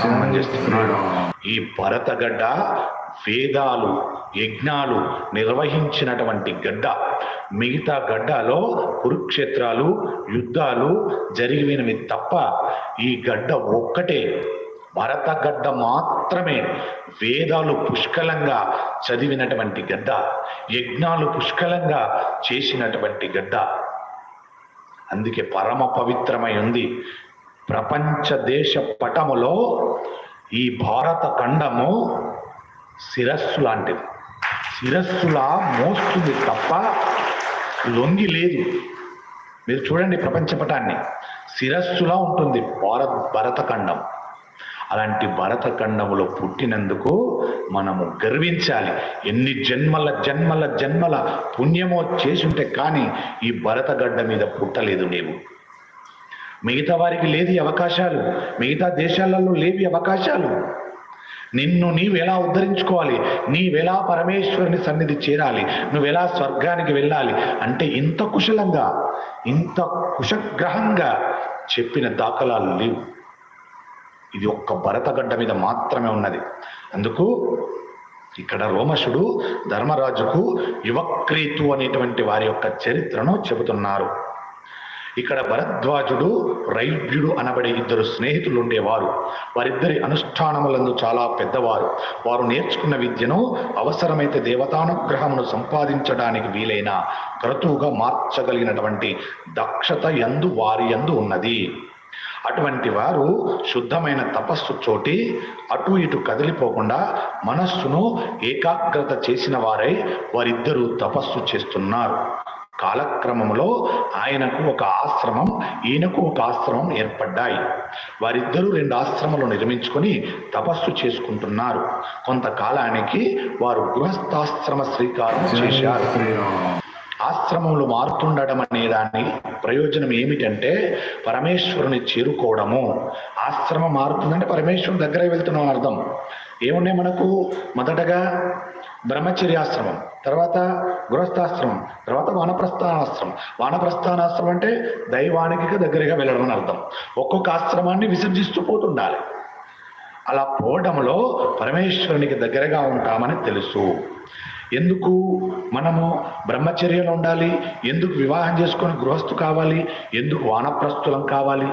సింహం చేస్తున్నాడు. ఈ భరతగడ్డ వేదాలు యజ్ఞాలు నిర్వహించినటువంటి గడ్డ. మిగతా గడ్డలో కురుక్షేత్రాలు యుద్ధాలు జరిగినవి తప్ప ఈ గడ్డ ఒక్కటే. భరతగడ్డ మాత్రమే వేదాలు పుష్కలంగా చదివినటువంటి గడ్డ యజ్ఞాలు పుష్కలంగా చేసినటువంటి గడ్డ. అందుకే పరమ పవిత్రమై ఉంది. ప్రపంచ దేశ పటములో ఈ భారత ఖండము శిరస్సు లాంటిది. శిరస్సులా మోస్తుంది తప్ప లొంగి లేదు. మీరు చూడండి ప్రపంచ పటాన్ని. శిరస్సులా ఉంటుంది భారత్ భరతఖండం అలాంటి భరతఖండములో పుట్టినందుకు మనము గర్వించాలి. ఎన్ని జన్మల జన్మల జన్మల పుణ్యమో చేసుంటే కానీ ఈ భరతగడ్డ మీద పుట్టలేదు నీవు. మిగతా వారికి లేని అవకాశాలు మిగతా దేశాలలో లేవి అవకాశాలు. నిన్ను నీవు ఎలా ఉద్ధరించుకోవాలి? నీవెలా పరమేశ్వరుని సన్నిధి చేరాలి? నువ్వెలా స్వర్గానికి వెళ్ళాలి? అంటే ఇంత కుశలంగా ఇంత కుశగ్రహంగా చెప్పిన దాఖలాలు లేవు. ఇది ఒక్క భరతగడ్డ మీద మాత్రమే ఉన్నది. అందుకు ఇక్కడ రోమశుడు ధర్మరాజుకు యువక్రీతు అనేటువంటి వారి యొక్క చరిత్రను చెబుతున్నారు. ఇక్కడ భరద్వాజుడు రైవ్యుడు అనబడే ఇద్దరు స్నేహితులు ఉండేవారు. వారిద్దరి అనుష్ఠానములందు చాలా పెద్దవారు. వారు నేర్చుకున్న విద్యను అవసరమైతే దేవతానుగ్రహమును సంపాదించడానికి వీలైన క్రతువుగా మార్చగలిగినటువంటి దక్షత యందు వారి యందు ఉన్నది. అటువంటి వారు శుద్ధమైన తపస్సు చోటి అటు ఇటు కదిలిపోకుండా మనస్సును ఏకాగ్రత చేసిన వారై వారిద్దరూ తపస్సు చేస్తున్నారు. కాలక్రమంలో ఆయనకు ఒక ఆశ్రమం ఈయనకు ఒక ఆశ్రమం ఏర్పడ్డాయి. వారిద్దరూ రెండు ఆశ్రమాలు నిర్మించుకొని తపస్సు చేసుకుంటున్నారు. కొంతకాలానికి వారు గృహస్థాశ్రమ శ్రీకారం చేశారు. ఆశ్రమంలో మారుతుండడం అనే దాని ప్రయోజనం ఏమిటంటే పరమేశ్వరుని చేరుకోవడము. ఆశ్రమం మారుతుందంటే పరమేశ్వరుని దగ్గర వెళ్తున్నాం అర్థం. ఏమున్నాయి మనకు? మొదటగా బ్రహ్మచర్యాశ్రమం తర్వాత గృహస్థాశ్రమం తర్వాత వానప్రస్థానాశ్రమం. వానప్రస్థానాశ్రమం అంటే దైవానికి దగ్గరగా వెళ్ళడం అని అర్థం. ఒక్కొక్క ఆశ్రమాన్ని విసర్జిస్తూ పోతుండాలి. అలా పోవడంలో పరమేశ్వరునికి దగ్గరగా ఉంటామని తెలుసు. ఎందుకు మనము బ్రహ్మచర్యలో ఉండాలి? ఎందుకు వివాహం చేసుకొని గృహస్థు కావాలి? ఎందుకు వానప్రస్థులం కావాలి?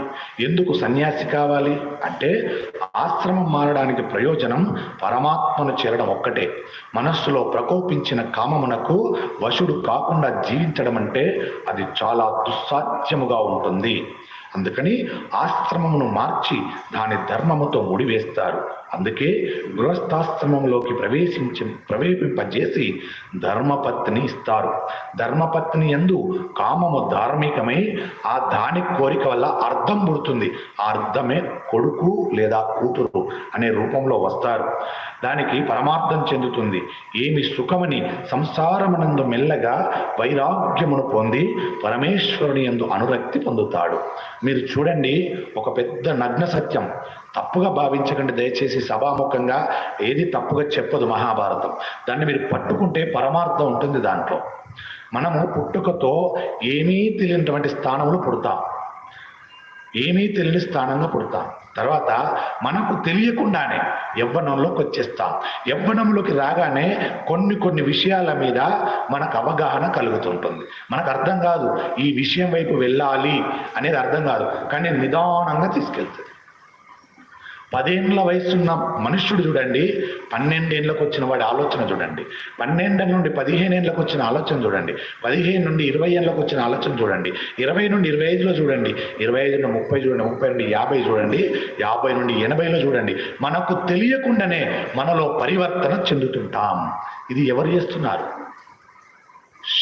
ఎందుకు సన్యాసి కావాలి? అంటే ఆశ్రమం మారడానికి ప్రయోజనం పరమాత్మను చేరడం ఒక్కటే. మనస్సులో ప్రకోపించిన కామమునకు వశుడు కాకుండా జీవించడం అంటే అది చాలా దుస్సాధ్యముగా ఉంటుంది. అందుకని ఆశ్రమమును మార్చి దాని ధర్మముతో ముడివేస్తారు. అందుకే గృహస్థాశ్రమంలోకి ప్రవేశించి ప్రవేశింపజేసి ధర్మపత్ని ఇస్తారు. ధర్మపత్ని ఎందు కామము ధార్మికమై ఆ దాని కోరిక వల్ల అర్థం పుడుతుంది. ఆ అర్థమే కొడుకు లేదా కూతురు అనే రూపంలో వస్తారు. దానికి పరమార్థం చెందుతుంది. ఏమి సుఖమని సంసారమునందు మెల్లగా వైరాగ్యమును పొంది పరమేశ్వరుని యందు అనురక్తి పొందుతాడు. మీరు చూడండి ఒక పెద్ద నగ్న సత్యం. తప్పుగా భావించకండి దయచేసి సభాముఖంగా. ఏది తప్పుగా చెప్పదు మహాభారతం. దాన్ని మీరు పట్టుకుంటే పరమార్థం ఉంటుంది దాంట్లో. మనము పుట్టుకతో ఏమీ తెలియనటువంటి స్థానంలో పుడతాం. ఏమీ తెలియని స్థానంగా పుడతాం. తర్వాత మనకు తెలియకుండానే యవ్వనంలోకి వచ్చేస్తాం. యవ్వనంలోకి రాగానే కొన్ని కొన్ని విషయాల మీద మనకు అవగాహన కలుగుతుంటుంది. మనకు అర్థం కాదు ఈ విషయం వైపు వెళ్ళాలి అనేది అర్థం కాదు. కానీ నిదానంగా తీసుకెళ్తుంది. పదేండ్ల వయసున్న మనుష్యుడు చూడండి పన్నెండేండ్లకు వచ్చిన వాడి ఆలోచన చూడండి. పన్నెండు నుండి పదిహేను ఏళ్ళకు వచ్చిన ఆలోచన చూడండి. పదిహేను నుండి ఇరవై ఏళ్ళకి వచ్చిన ఆలోచన చూడండి. ఇరవై నుండి ఇరవై ఐదులో చూడండి. ఇరవై ఐదు నుండి ముప్పై చూడండి. ముప్పై నుండి యాభై చూడండి. యాభై నుండి ఎనభైలో చూడండి. మనకు తెలియకుండానే మనలో పరివర్తన చెందుతుంటాం. ఇది ఎవరు చేస్తున్నారు?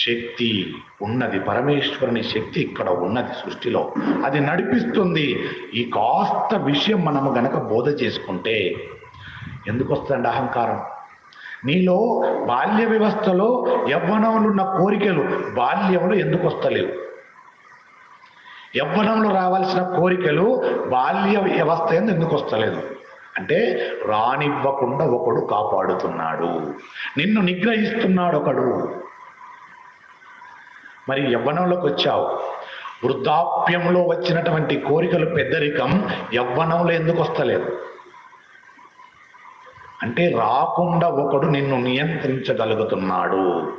శక్తి ఉన్నది. పరమేశ్వరుని శక్తి ఇక్కడ ఉన్నది సృష్టిలో. అది నడిపిస్తుంది. ఈ కాస్త విషయం మనము గనక బోధ చేసుకుంటే ఎందుకు వస్తుందండి అహంకారం? నీలో బాల్య వ్యవస్థలో యవ్వనంలో ఉన్న కోరికలు బాల్యంలో ఎందుకు వస్తలేవు యవ్వనంలో రావాల్సిన కోరికలు బాల్య వ్యవస్థ ఎందుకు వస్తలేదు అంటే రానివ్వకుండా ఒకడు కాపాడుతున్నాడు. నిన్ను నిగ్రహిస్తున్నాడు ఒకడు మరి యవ్వనంలోకి వచ్చావు వృద్ధాప్యంలో వచ్చినటువంటి కోరికలు పెద్దరికం యవ్వనంలో ఎందుకు వస్తలేదు? అంటే రాకుండా ఒకడు నిన్ను నియంత్రించగలుగుతున్నాడు.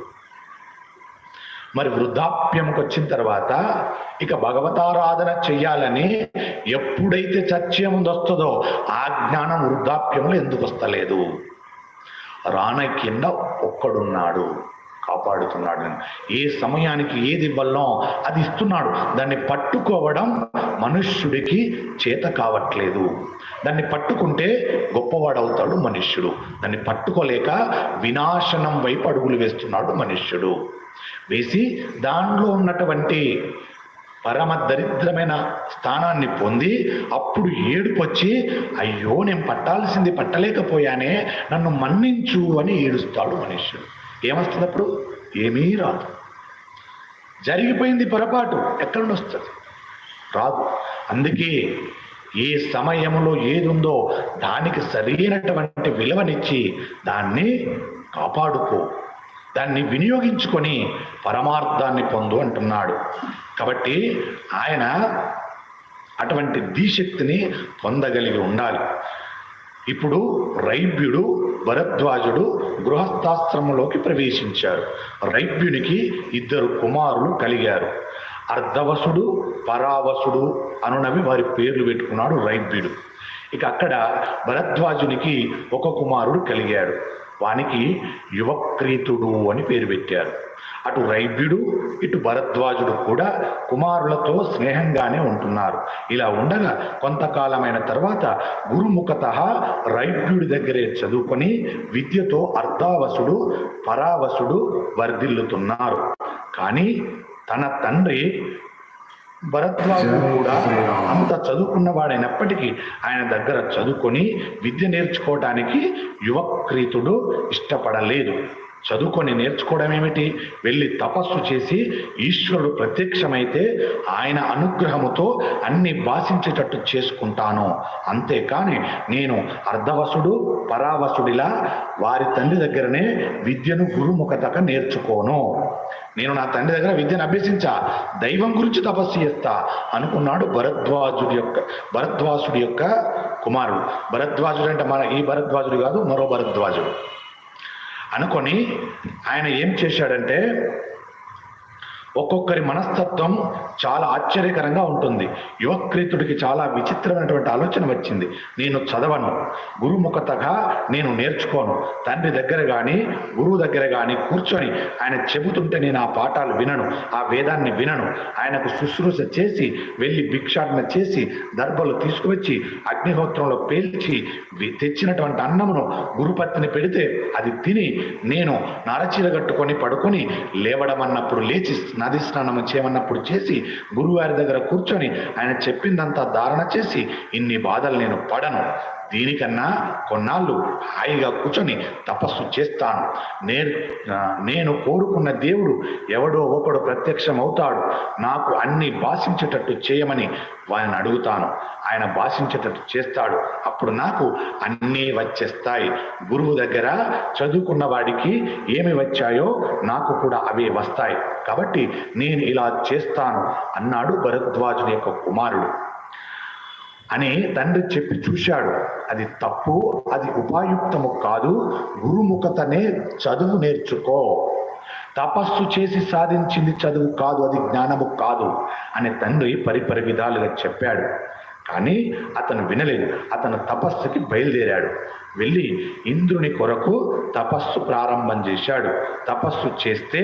మరి వృద్ధాప్యంకి వచ్చిన తర్వాత ఇక భగవతారాధన చెయ్యాలని ఎప్పుడైతే చర్చ వస్తుందో ఆ జ్ఞానం వృద్ధాప్యంలో ఎందుకు వస్తలేదు? రాన కింద ఒక్కడున్నాడు. కాపాడుతున్నాడు. ఏ సమయానికి ఏది ఇవ్వాలో అది ఇస్తున్నాడు. దాన్ని పట్టుకోవడం మనుష్యుడికి చేత కావట్లేదు. దాన్ని పట్టుకుంటే గొప్పవాడవుతాడు మనుష్యుడు. దాన్ని పట్టుకోలేక వినాశనం వైపు అడుగులు వేస్తున్నాడు మనుష్యుడు. వేసి దానిలో ఉన్నటువంటి పరమ దరిద్రమైన స్థానాన్ని పొంది అప్పుడు ఏడుపొచ్చి అయ్యో నేను పట్టాల్సింది పట్టలేకపోయానే నన్ను మన్నించు అని ఏడుస్తాడు మనుష్యుడు. ఏమొస్తుంది అప్పుడు ఏమీ రాదు. జరిగిపోయింది పొరపాటు. ఎక్కడ నుండి వస్తుంది? రాదు. అందుకే ఏ సమయంలో ఏది ఉందో దానికి సరైనటువంటి విలువనిచ్చి దాన్ని కాపాడుకో. దాన్ని వినియోగించుకొని పరమార్థాన్ని పొందు అంటున్నాడు. కాబట్టి ఆయన అటువంటి ధీశక్తిని పొందగలిగి ఉండాలి. ఇప్పుడు రైభ్యుడు భరద్వాజుడు గృహస్థాశ్రమంలోకి ప్రవేశించారు. రైభ్యునికి ఇద్దరు కుమారులు కలిగారు. అర్ధవసుడు పరావసుడు అనునవి వారి పేర్లు పెట్టుకున్నాడు రైభ్యుడు ఇక అక్కడ భరద్వాజునికి ఒక కుమారుడు కలిగాడు. వానికి యువక్రీతుడు అని పేరు పెట్టారు. అటు రైభ్యుడు ఇటు భరద్వాజుడు కూడా కుమారులతో స్నేహంగానే ఉంటున్నారు. ఇలా ఉండగా కొంతకాలమైన తర్వాత గురుముఖత రైభ్యుడి దగ్గరే చదువుకొని విద్యతో అర్ధావసుడు పరావసుడు వర్ధిల్లుతున్నారు. కానీ తన తండ్రి భరద్వాజుడు కూడా అంత చదువుకున్నవాడైనప్పటికీ ఆయన దగ్గర చదువుకొని విద్య నేర్చుకోవడానికి యువక్రీతుడు ఇష్టపడలేదు. చదువుకొని నేర్చుకోవడం ఏమిటి? వెళ్ళి తపస్సు చేసి ఈశ్వరుడు ప్రత్యక్షమైతే ఆయన అనుగ్రహముతో అన్ని భాషించేటట్టు చేసుకుంటాను. అంతేకాని నేను అర్ధవసుడు పరావసుడిలా వారి తండ్రి దగ్గరనే విద్యను గురుముఖతక నేర్చుకోను. నేను నా తండ్రి దగ్గర విద్యను అభ్యసించా. దైవం గురించి తపస్సు చేస్తా అనుకున్నాడు భరద్వాజుడి యొక్క భరద్వాసుడి యొక్క కుమారుడు. భరద్వాజుడు అంటే మన ఈ భరద్వాజుడు కాదు మరో భరద్వాజుడు. అనుకొని ఆయన ఏం చేశాడంటే ఒక్కొక్కరి మనస్తత్వం చాలా ఆశ్చర్యకరంగా ఉంటుంది. యువక్రీతుడికి చాలా విచిత్రమైనటువంటి ఆలోచన వచ్చింది. నేను చదవను. గురుముఖతగా నేను నేర్చుకోను. తండ్రి దగ్గర కానీ గురువు దగ్గర కానీ కూర్చొని ఆయన చెబుతుంటే నేను ఆ పాఠాలు వినను. ఆ వేదాన్ని వినను. ఆయనకు శుశ్రూష చేసి వెళ్ళి భిక్షాటన చేసి దర్భలు తీసుకువచ్చి అగ్నిహోత్రంలో పేల్చి తెచ్చినటువంటి అన్నమును గురుపత్తిని పెడితే అది తిని నేను నరచీల కట్టుకొని పడుకొని లేవడం అన్నప్పుడు లేచి నది స్నానం చేయమన్నప్పుడు చేసి గురువారి దగ్గర కూర్చొని ఆయన చెప్పిందంతా ధారణ చేసి ఇన్ని బాధలు నేను పడను. దీనికన్నా కొన్నాళ్ళు హాయిగా కూర్చొని తపస్సు చేస్తాను. నేను నేను కోరుకున్న దేవుడు ఎవడో ఒకడు ప్రత్యక్షం అవుతాడు నాకు అన్ని భాషించేటట్టు చేయమని వారిని అడుగుతాను. ఆయన భాషించేటట్టు చేస్తాడు. అప్పుడు నాకు అన్నీ వచ్చేస్తాయి. గురువు దగ్గర చదువుకున్న వాడికి ఏమి వచ్చాయో నాకు కూడా అవే వస్తాయి. కాబట్టి నేను ఇలా చేస్తాను అన్నాడు భరద్వాజుని యొక్క కుమారుడు. అని తండ్రి చెప్పి చూశాడు. అది తప్పు అది ఉపాయుక్తము కాదు. గురుముఖతనే చదువు నేర్చుకో. తపస్సు చేసి సాధించింది చదువు కాదు అది జ్ఞానము కాదు అని తండ్రి పరిపరి విధాలుగా చెప్పాడు. కానీ అతను వినలేదు. అతను తపస్సుకి బయలుదేరాడు. వెళ్ళి ఇంద్రుని కొరకు తపస్సు ప్రారంభం చేశాడు. తపస్సు చేస్తే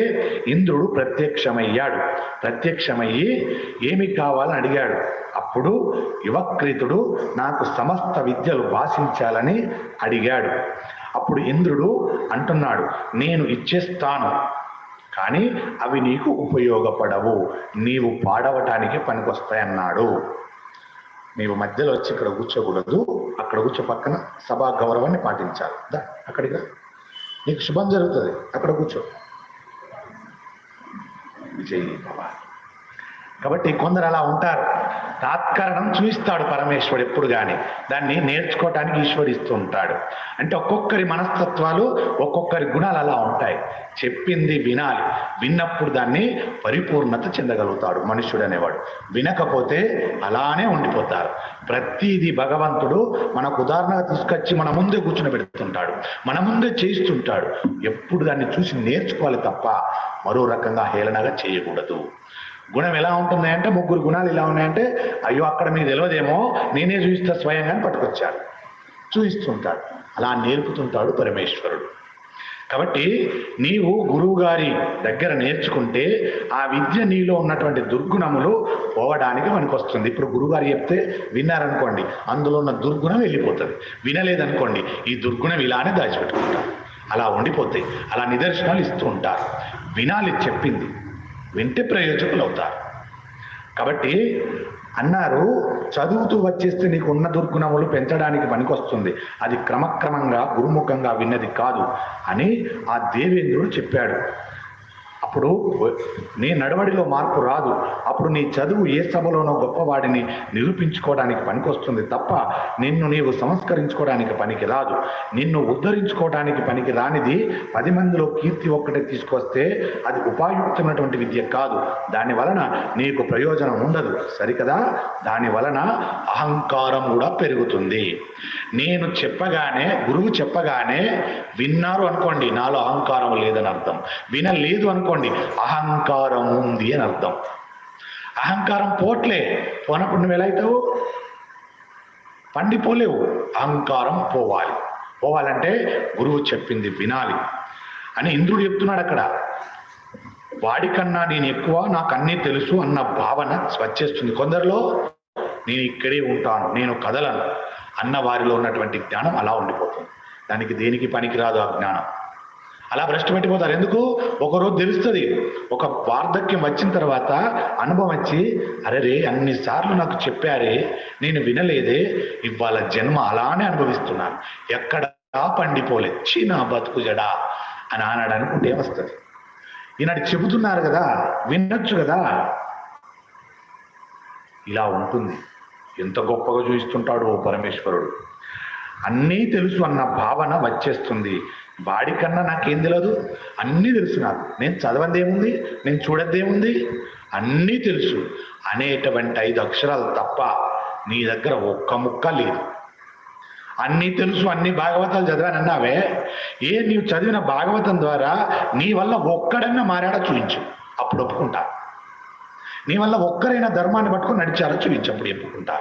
ఇంద్రుడు ప్రత్యక్షమయ్యాడు. ప్రత్యక్షమయ్యి ఏమి కావాలని అడిగాడు. అప్పుడు యువక్రీతుడు నాకు సమస్త విద్యలు భాషించాలని అడిగాడు. అప్పుడు ఇంద్రుడు అంటున్నాడు నేను ఇచ్చేస్తాను కానీ అవి నీకు ఉపయోగపడవు. నీవు పాడవటానికి పనికొస్తాయన్నాడు. మేము మధ్యలో వచ్చి ఇక్కడ కూర్చోకూడదు. అక్కడ కూర్చో పక్కన సభా గౌరవాన్ని పాటించాలి. దా అక్కడిగా నీకు శుభం జరుగుతుంది. అక్కడ కూర్చో. విజయ్ బాబా. కాబట్టి కొందరు అలా ఉంటారు. తాత్కరణం చూపిస్తాడు పరమేశ్వరుడు ఎప్పుడు కానీ దాన్ని నేర్చుకోవటానికి ఈశ్వరుడు ఇస్తుంటాడు అంటే ఒక్కొక్కరి మనస్తత్వాలు ఒక్కొక్కరి గుణాలు అలా ఉంటాయి. చెప్పింది వినాలి. విన్నప్పుడు దాన్ని పరిపూర్ణత చెందగలుగుతాడు మనుష్యుడు అనేవాడు. వినకపోతే అలానే ఉండిపోతారు. ప్రతిదీ భగవంతుడు మనకు ఉదాహరణగా తీసుకొచ్చి మన ముందే కూర్చుని పెడుతుంటాడు. మన ముందే చేయిస్తుంటాడు. ఎప్పుడు దాన్ని చూసి నేర్చుకోవాలి తప్ప మరో రకంగా హేళనగా చేయకూడదు. గుణం ఎలా ఉంటుంది అంటే ముగ్గురు గుణాలు ఇలా ఉన్నాయంటే అయ్యో అక్కడ మీకు తెలియదేమో నేనే చూపిస్తా స్వయంగా అని పట్టుకొచ్చాడు. చూపిస్తుంటాడు అలా నేర్పుతుంటాడు పరమేశ్వరుడు. కాబట్టి నీవు గురువు గారి దగ్గర నేర్చుకుంటే ఆ విద్య నీలో ఉన్నటువంటి దుర్గుణములు పోవడానికి మనకు వస్తుంది ఇప్పుడు గురువుగారు చెప్తే విన్నారనుకోండి అందులో ఉన్న దుర్గుణం వెళ్ళిపోతుంది. వినలేదనుకోండి ఈ దుర్గుణం ఇలానే దాచిపెట్టుకుంటారు అలా ఉండిపోతాయి అలా నిదర్శనాలు ఇస్తూ ఉంటారు. వినాలి చెప్పింది. వింటే ప్రయోజకులు అవుతారు కాబట్టి అన్నారు చదువుతూ వచ్చేస్తే నీకు ఉన్న దుర్గుణములు పెంచడానికి పనికొస్తుంది. అది క్రమక్రమంగా గురుముఖంగా విన్నది కాదు అని ఆ దేవేంద్రుడు చెప్పాడు. అప్పుడు నీ నడవడిలో మార్పు రాదు. అప్పుడు నీ చదువు ఏ సభలోనో గొప్పవాడిని నిరూపించుకోవడానికి పనికొస్తుంది తప్ప నిన్ను నీవు సంస్కరించుకోవడానికి పనికి రాదు. నిన్ను ఉద్ధరించుకోవడానికి పనికి రానిది పది మందిలో కీర్తి ఒక్కటే తీసుకొస్తే అది ఉపాయుక్తమైనటువంటి విద్య కాదు. దాని వలన నీకు ప్రయోజనం ఉండదు. సరికదా దాని వలన అహంకారం కూడా పెరుగుతుంది. నేను చెప్పగానే గురువు చెప్పగానే విన్నారు అనుకోండి నాలో అహంకారం లేదని అర్థం. వినలేదు అనుకోండి అహంకారం ఉంది అని అర్థం. అహంకారం పోట్లే పోనప్పుడు నువ్వు ఎలా అవుతావు? పండిపోలేవు. అహంకారం పోవాలి. పోవాలంటే గురువు చెప్పింది వినాలి అని ఇంద్రుడు చెప్తున్నాడు అక్కడ. వాడికన్నా నేను ఎక్కువ నాకు అన్నీ తెలుసు అన్న భావన వచ్చేస్తుంది. కొందరిలో నేను ఇక్కడే ఉంటాను నేను కదలను అన్న వారిలో ఉన్నటువంటి జ్ఞానం అలా ఉండిపోతుంది. దానికి దేనికి పనికిరాదు ఆ జ్ఞానం? అలా భ్రష్టు పెట్టిపోతారు. ఎందుకు? ఒకరోజు తెలుస్తుంది. ఒక వార్ధక్యం వచ్చిన తర్వాత అనుభవం వచ్చి అరే రే అన్నిసార్లు నాకు చెప్పారే నేను వినలేదే ఇవాళ జన్మ అలానే అనుభవిస్తున్నాను. ఎక్కడ పండిపోలే. చీనా బతుకు జడా అని ఆనాడు అనుకుంటే వస్తుంది ఈనాడు చెబుతున్నారు కదా వినొచ్చు కదా. ఇలా ఉంటుంది. ఎంత గొప్పగా చూపిస్తుంటాడు ఓ పరమేశ్వరుడు. అన్నీ తెలుసు అన్న భావన వచ్చేస్తుంది. వాడికన్నా నాకేం తెలియదు అన్నీ తెలుసు నాకు. నేను చదవందేముంది? నేను చూడద్దేముంది? అన్నీ తెలుసు. అనేటువంటి ఐదు అక్షరాలు తప్ప నీ దగ్గర ఒక్క ముక్క లేదు. అన్నీ తెలుసు అన్ని భాగవతాలు చదివానన్నావే? ఏ నీవు చదివిన భాగవతం ద్వారా నీ వల్ల ఒక్కడన్నా మారాడో చూపించు. అప్పుడు ఒప్పుకుంటా. నీ వల్ల ఒక్కరైనా ధర్మాన్ని పట్టుకొని నడిచారో చూపించు. అప్పుడు ఒప్పుకుంటా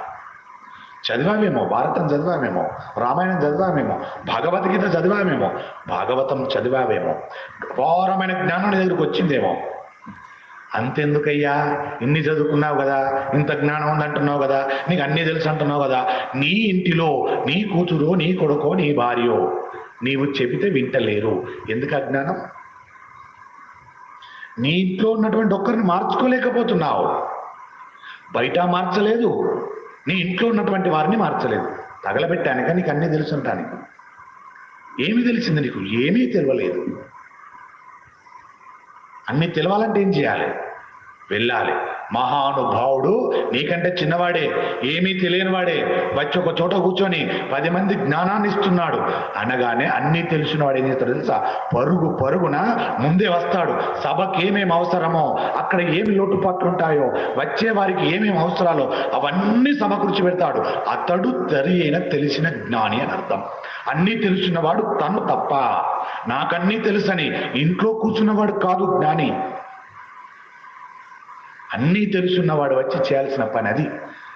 చదివామేమో భారతం చదివామేమో రామాయణం చదివామేమో భగవద్గీత చదివామేమో భాగవతం చదివామేమో ఘోరమైన జ్ఞానం దగ్గరికి వచ్చిందేమో. అంతెందుకయ్యా? ఇన్ని చదువుకున్నావు కదా ఇంత జ్ఞానం ఉందంటున్నావు కదా నీకు అన్నీ తెలుసు అంటున్నావు కదా నీ ఇంటిలో నీ కూతురు నీ కొడుకో నీ భార్యో నీవు చెబితే వింటలేరు. ఎందుకు అజ్ఞానం నీ ఇంట్లో ఉన్నటువంటి ఒక్కరిని మార్చుకోలేకపోతున్నావు. బయట మార్చలేదు. నీ ఇంట్లో ఉన్నటువంటి వారిని మార్చలేదు. తగలబెట్టానుక నీకు అన్నీ తెలుసుంటానికి ఏమి తెలిసింది నీకు? ఏమీ తెలియలేదు. అన్నీ తెలవాలంటే ఏం చేయాలి? వెళ్ళాలి. మహానుభావుడు నీకంటే చిన్నవాడే ఏమీ తెలియనివాడే. వచ్చి ఒక చోట కూర్చొని పది మంది జ్ఞానాన్ని ఇస్తున్నాడు. అనగానే అన్నీ తెలిసిన వాడు ఏం చేస్తాడు తెలుసా? పరుగు పరుగున ముందే వస్తాడు. సభకి ఏమేమి అవసరమో అక్కడ ఏమి లోటుపాట్లు ఉంటాయో వచ్చే వారికి ఏమేమి అవసరాలో అవన్నీ సమకూర్చి పెడతాడు. అతడు తరి అయిన తెలిసిన జ్ఞాని అని అర్థం. అన్నీ తెలిసినవాడు తను తప్ప. నాకన్నీ తెలుసని ఇంట్లో కూర్చున్నవాడు కాదు జ్ఞాని. అన్నీ తెలుసున్నవాడు వచ్చి చేయాల్సిన పని అది.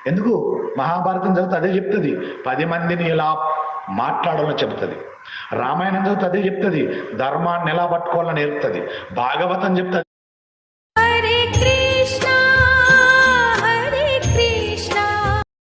ఎందుకు? మహాభారతం చదివితే అదే చెప్తుంది. పది మందిని ఎలా మాట్లాడాలో చెప్తుంది. రామాయణం చదివితే అదే చెప్తుంది. ధర్మాన్ని ఎలా పట్టుకోవాలని నేర్పుతుంది. భాగవతం చెప్తుంది